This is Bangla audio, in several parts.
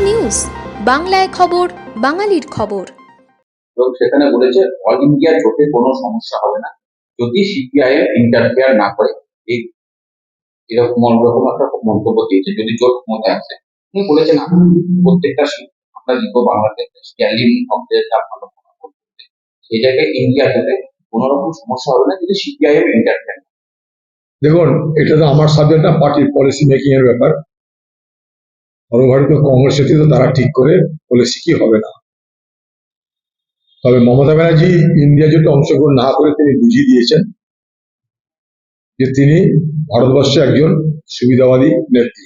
নিউজ বাংলায় খবর বাঙালির খবর। এবং সেখানে বলেছে অল ইন্ডিয়া জোটে কোনো সমস্যা হবে না। যদি সিপিআইএম ইন্টারফেয়ার না করে এই এরকম রকম একটা মন্তব্য দিয়েছে যদি জোট ক্ষমতায় আসে। উনি বলেছেন প্রত্যেকটা আমরা অবজেক্ট ভালো সেই জায়গায় ইন্ডিয়া জোটে কোনো রকম সমস্যা হবে না যদি সিপিআইএম ইন্টারফেয়ার দেখুন এটা তো আমার সাবজেক্ট না পার্টির পলিসি মেকিং এর ব্যাপার। কংগ্রেসের তো তারা ঠিক করে পলিসি কি হবে না। তবে মমতা ব্যানার্জি ইন্ডিয়া জোটে অংশগ্রহণ না করে তিনি বুঝিয়ে দিয়েছেন যে তিনি ভারতবর্ষে একজন সুবিধাবাদী নেত্রী।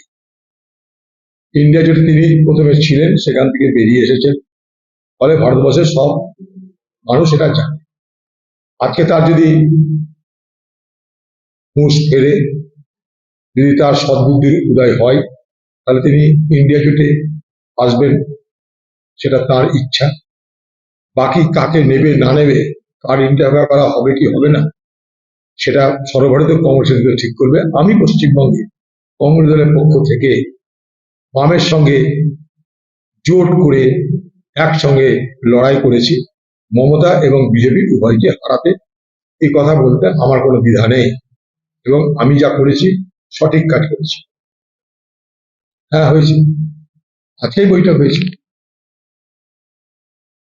ইন্ডিয়া জোটে তিনি প্রথমে ছিলেন, সেখান থেকে বেরিয়ে এসেছেন। ফলে ভারতবর্ষের সব মানুষ এটা জানে। আজকে তার যদি হুঁশ ফেরে, যদি তার সদ্বুদ্ধির উদয় হয় তাহলে তিনি ইন্ডিয়া জোটে আসবেন, সেটা তার ইচ্ছা। বাকি কাকে নেবে, না নেবে, কার ইন্টারভিউ করা হবে কি হবে না, সেটা সর্বভারতীয় কংগ্রেসের দল ঠিক করবে। আমি পশ্চিমবঙ্গে কংগ্রেস দলের পক্ষ থেকে বামের সঙ্গে জোট করে একসঙ্গে লড়াই করেছি। মমতা এবং বিজেপি উভয়কে হারাতে এই কথা বলতে আমার কোনো দ্বিধা নেই এবং আমি যা করেছি সঠিক কাজ করেছি। হ্যাঁ হয়েছে। আজকেই বৈঠক হয়েছে।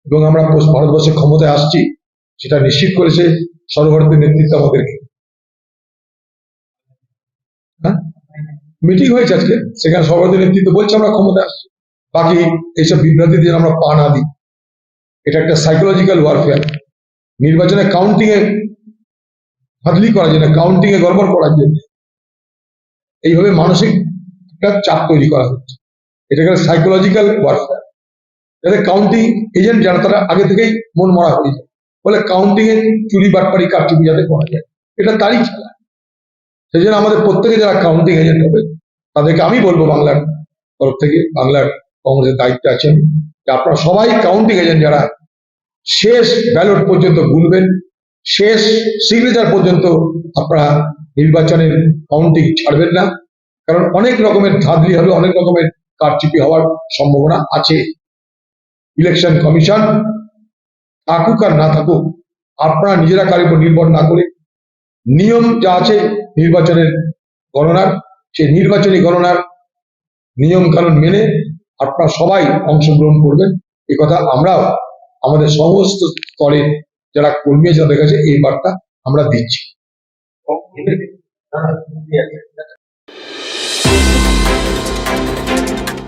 এবং আমরা পশ্চ- ভারতবর্ষে ক্ষমতায় আসছি, সেটা নিশ্চিত করেছে সর্বভারতীয় নেতৃত্ব আমাদেরকে। হ্যাঁ? মিটিং হয়েছে আজকে, সেখানে সর্বভারতীয় নেতৃত্ব বলছে আমরা ক্ষমতায় আসছি। বাকি এইসব বিভ্রান্তি দিয়ে আমরা পা না দিই। এটা একটা সাইকোলজিক্যাল ওয়ারফেয়ার নির্বাচনে কাউন্টিং এ হাতলি করার জন্য কাউন্টিং এ গড়বড় করার জন্য। এইভাবে মানসিক একটা চাপ তৈরি করা হচ্ছে। এটাকে সাইকোলজিক্যাল ওয়ারফেয়ার যাতে কাউন্টিং এজেন্ট যারা, তারা আগে থেকেই মন মরা হয়ে যায়। বলে কাউন্টিং এর চুরি, বাটপারি, কারচুপি যাতে করা যায়, এটা তারই খেলা। সেই জন্য আমাদের প্রত্যেকে যারা কাউন্টিং এজেন্ট হবে, তাদেরকে আমি বলব বাংলার তরফ থেকে, বাংলার কংগ্রেসের দায়িত্বে আছেন, যে আপনারা সবাই কাউন্টিং এজেন্ট যারা, শেষ ব্যালট পর্যন্ত গুনবেন শেষ সিগনেচার পর্যন্ত আপনারা নির্বাচনের কাউন্টিং ছাড়বেন না। কারণ অনেক রকমের ধাঁধলি হবে অনেক রকমের কারচুপি হওয়ার সম্ভাবনা আছে। ইলেকশন কমিশন থাকুক আর না থাকুক, আপনারা নিজেরা কার উপর নির্ভর না করে নিয়ম যা আছে নির্বাচনের গণনার, সেই নির্বাচনী গণনার নিয়ম কানুন মেনে আপনারা সবাই অংশগ্রহণ করবেন। এ কথা আমরাও আমাদের সমস্ত স্তরে যারা কর্মী আছে কাছে এই বার্তা আমরা দিচ্ছি।